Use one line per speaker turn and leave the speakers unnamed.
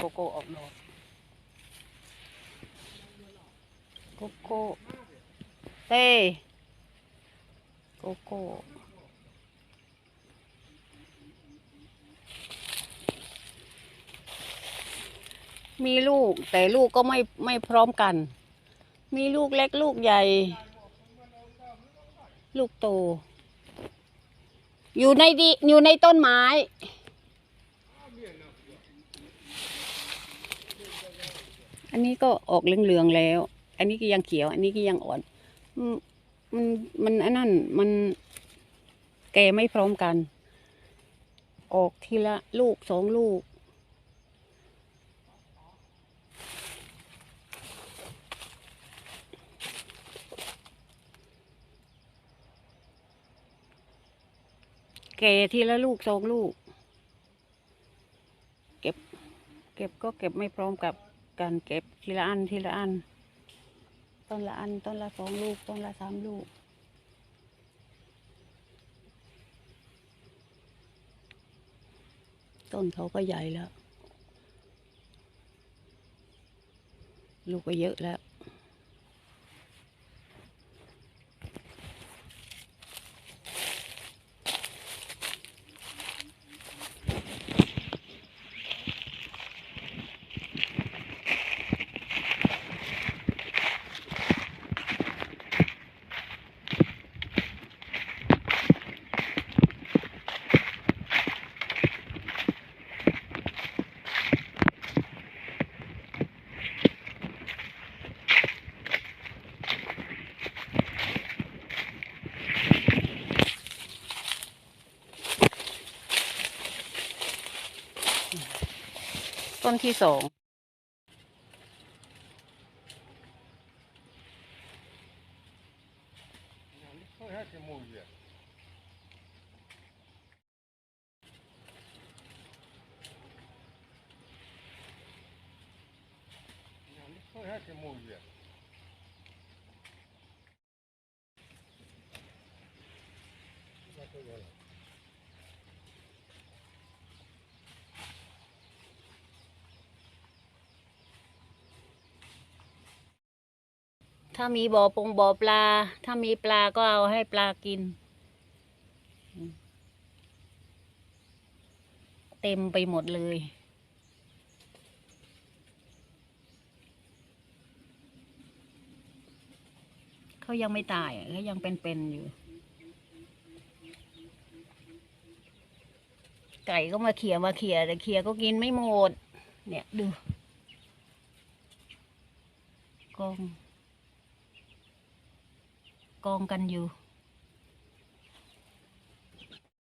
โกโก้ออกดอกโกโก้เต้โกโก้มีลูกแต่ลูกก็ไม่ไม่พร้อมกัน มีลูกเล็กลูกใหญ่ ลูกโต อยู่ในดิอยู่ในต้นไม้ อันนี้ก็ออกเหลืองๆแล้ว อันนี้ก็ยังเขียว อันนี้ก็ยังอ่อนมมันมันอันนั้นมันแก่ไม่พร้อมกัน ออกทีละลูกสองลูก แก่ทีละลูกสองลูก เก็บ เก็บก็เก็บไม่พร้อมกับ กันเก็บทีละอันทีละอัน ต้นละอันต้นละสองลูกต้นละสามลูก ต้นเขาก็ใหญ่แล้ว ลูกก็เยอะแล้ว ต้นที่สอง ถ้ามีบ่อปงบ่อปลา ถ้ามีปลาก็เอาให้ปลากิน เต็มไปหมดเลย เขายังไม่ตายเขายังเป็นๆอยู่ ไก่ก็มาเขี่ยมาเขี่ยแต่เขี่ยก็กินไม่หมด เนี่ยดูกอง กองกันอยู่